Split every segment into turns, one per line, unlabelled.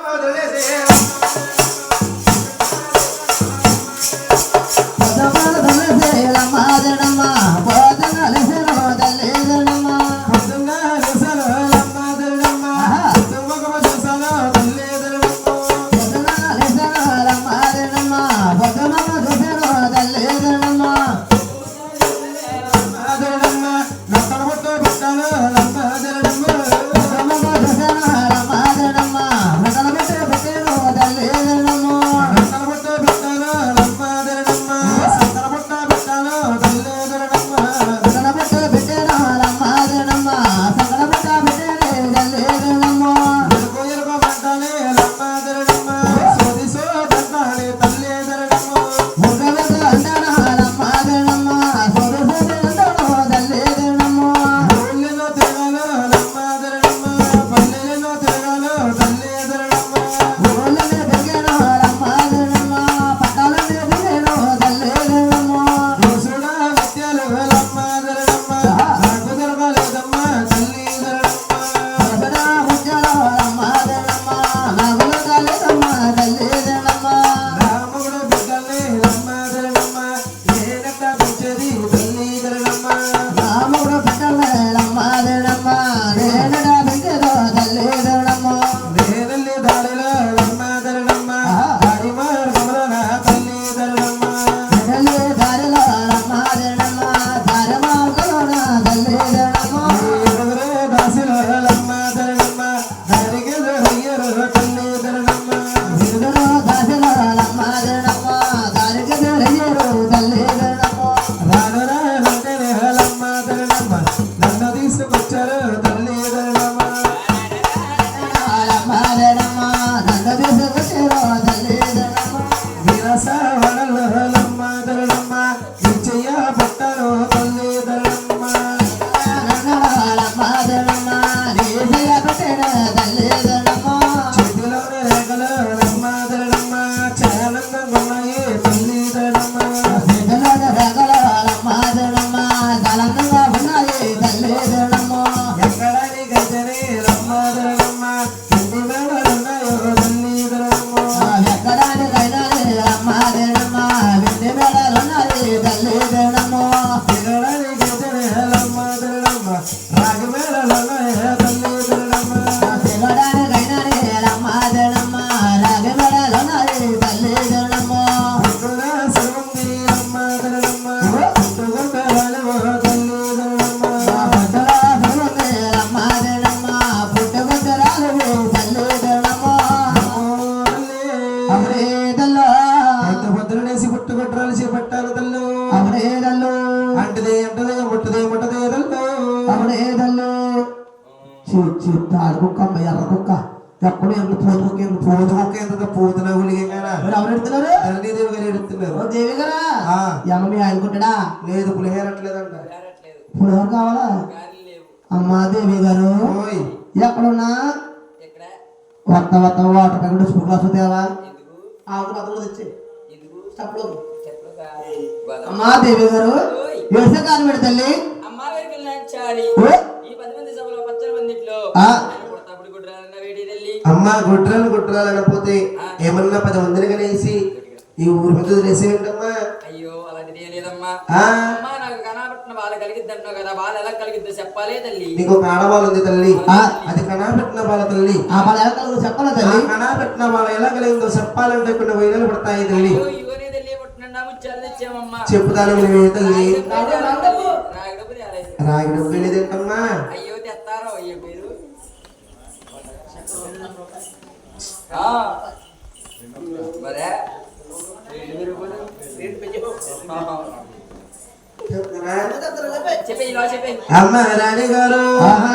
Oh, అమ్మా దేవి గారు? ఎక్కడున్నా?
ఎక్కడ?
వత్త వత్త వాటర్ ప్యాకెట్ స్కూల్ క్లాస్ తేవా తెచ్చి. అమ్మా దేవి గారు. వ్యవసాయ కాలం పెడి తల్లి.
అమ్మా
గుడ్రాలు గుడ్రాలు అనకపోతే ఏమన్నా పది మందిని కనేసి ఈ ఊరి మీద వదిలేసేయంటమ్మా
అయ్యో అలాంటిది లేదమ్మా అమ్మా నాకు కనబట్టిన బాధ కలిగిద్ది అంటున్నావు కదా బాధ ఎలా కలిగిద్దో చెప్పాలే తల్లి.
నీకు ఒక ఆడవాళ్ళు ఉంది తల్లి.
ఆ.
అది కనాపెట్టిన వాళ్ళ తల్లి.
ఆ వాళ్ళ ఎలా కలుగు చెప్పాలా తల్లి?
కనాపెట్టిన వాళ్ళ ఎలా కలిగిందో చెప్పాలంటే కొన్ని వైనాలు పడతాయి తల్లి. చెప్పుతాను తల్లి. రాగి డబ్బు వెళ్ళేదేంటమ్మా
అయ్యో తెస్తారో అయ్యో. మరే
అమ్మ రాణి గారు
ఆహా.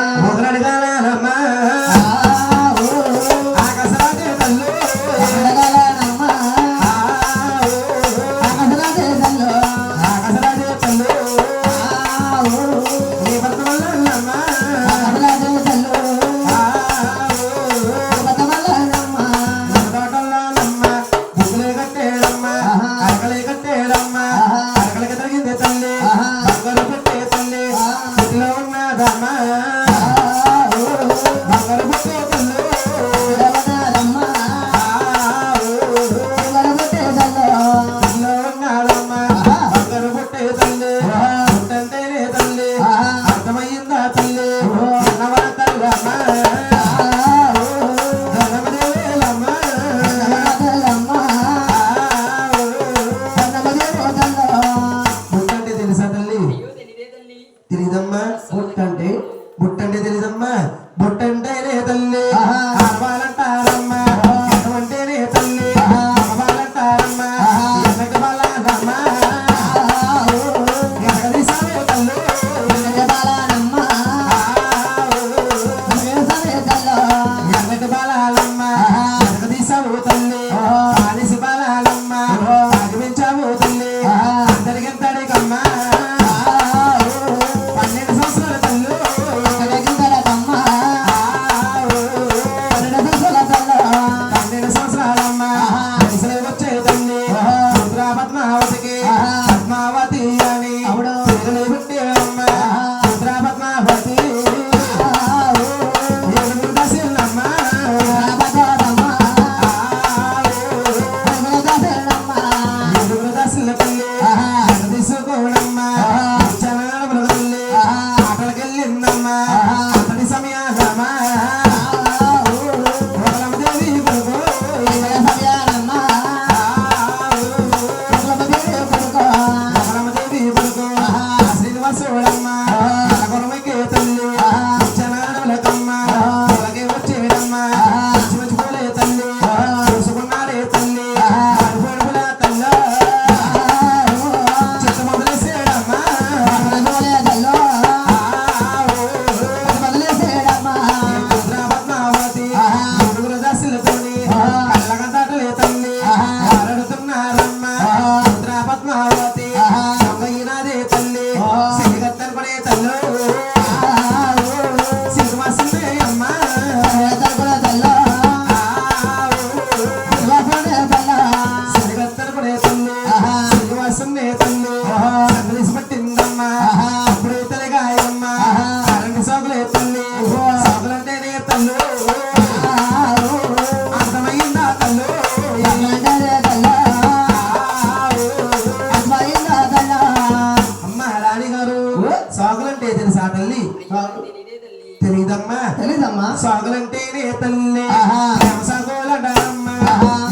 తెలియదమ్మా
తెలీదమ్మా.
సాగులంటేనే తల్లి.
ఆహా.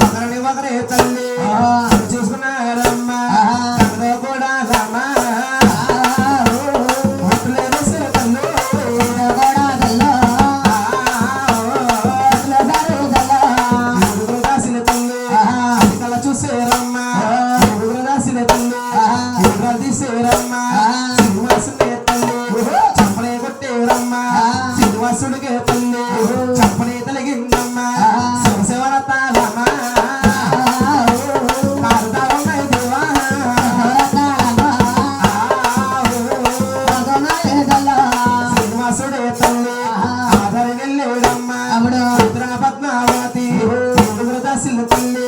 ఒకరిని ఒకరే తల్లి. చూసుకున్నారమ్మా. కూడా రామా. రాసిన తల్లి. కళ చూసేరమ్మా. ఎదురు రాసిన తల్లి. ఎదురు తీసేరమ్మా.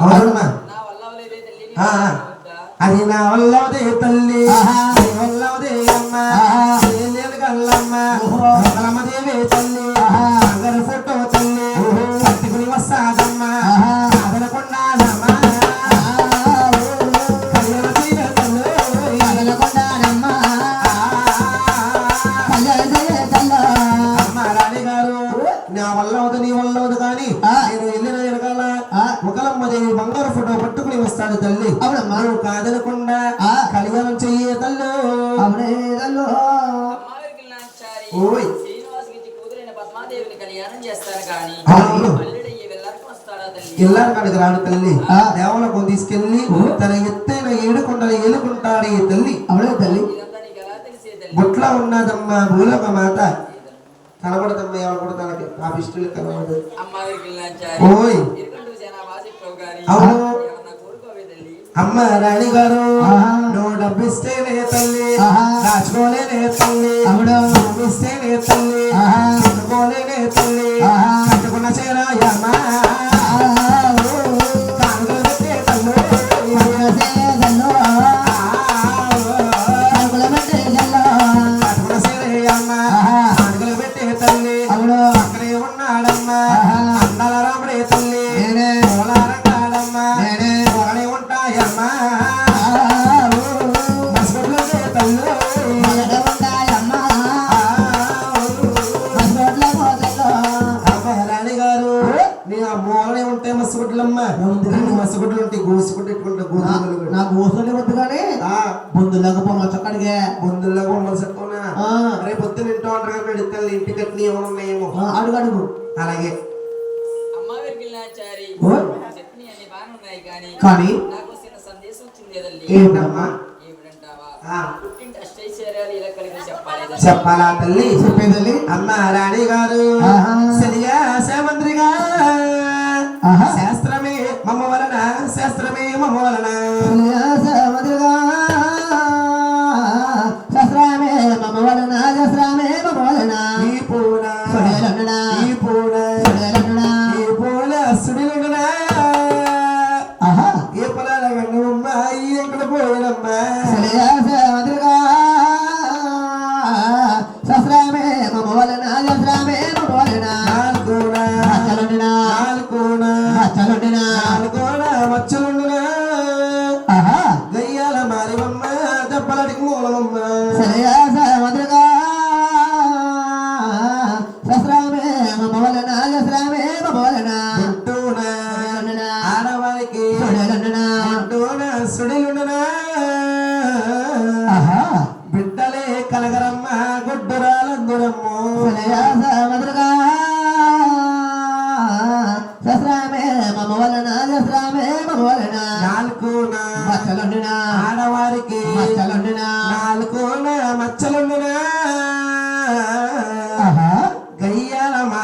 అవునమ్మా. అది నా వల్లవదే తల్లి. వల్లవదే అమ్మ. కల్లమ్మ నా వల్ల అవుదు నీ వల్ల అవుదు కానీ నేను వెళ్ళిన వెనకాల ఒకలమ్మ దేవి బంగారు ఫోటో పట్టుకుని వస్తాడు తల్లి.
అవునమ్మా.
నువ్వు కాదనకుండా
ఆ.
కళ్యాణం చెయ్యే తల్లు. ఓయ్.
శ్రీనివాసుకి ఇచ్చి కూతురైన పద్మాదేవిని కళ్యాణం చేస్తారు కానీ
అవును.
అల్లుడయ్యే వెళ్ళారికి వస్తాడా తల్లి?
ఎల్లారు కాడికి రాడు తల్లి.
ఆ.
దేవలకు తీసుకెళ్ళి తన ఎత్తైన ఏడు కొండలు ఏలుకుంటాడు ఈ తల్లి.
తెలిసే తల్లి?
బొట్ల ఉన్నదమ్మా భూలోక మాత కనబడదమ్మా ఎవరు కూడా తనకి. ఆ విష్ణులు కనబడదు. ఓయ్. అవును. అమ్మ రాణి గారు. నువ్వు డబ్బిస్తేనే తల్లి. దాచుకోలేనే తల్లి. డబ్బిస్తేనే తల్లి. కట్టుకోలేనే తల్లి. కట్టుకున్న చేరాయమ్మా నీ ఆ మూలనే ఉంటాయి మసగుడ్లమ్మ. మసగుడ్లు ఉంటాయి? గోసుగుడ్లు ఎట్టుకుంటా గోసుగుడ్లు
వద్దు కానీ
ఆ.
ముందు లేకపోతే చక్కడిగే
ముందులో బొమ్మలు చెప్పుకున్నా
ఆ.
రేపు పొద్దున ఇంటూ ఉంటారు కదా ఇద్దరు ఇంటి కట్టిన ఏమన్నాయేమో
అడుగు అడుగు.
అలాగే.
కానీ
కానీ
చెప్పాలి తల్లి.
చెప్పాలా తల్లి?
చెప్పేదల్లి
అమ్మ రాణి గారు. సరిగా శామంత్రిగా.
ఆహా.
శాస్త్రమే
మమ వలన శాస్త్రమే మమ వలన.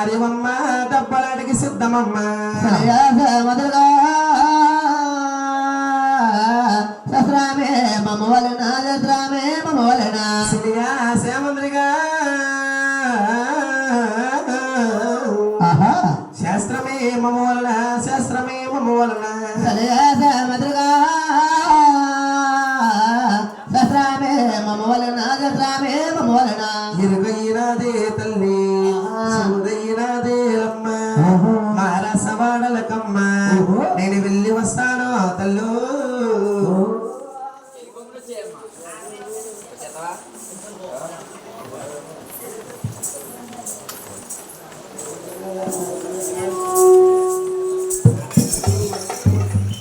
మారివమ్మ దెబ్బలాడికి సిద్ధమమ్మ.
మధురగా శస్త్రమే మమ వలన శస్త్రమే మమ వలన
శ్రీయాసేమంద్రిగా
ఆహా.
శాస్త్రమే మమ వలన శాస్త్రమే మమ వలన
సన్యాస మధురగా శస్త్రమే మమ వలన శస్త్రమే మమ వలన
ఇరుగైనాదే తల్లి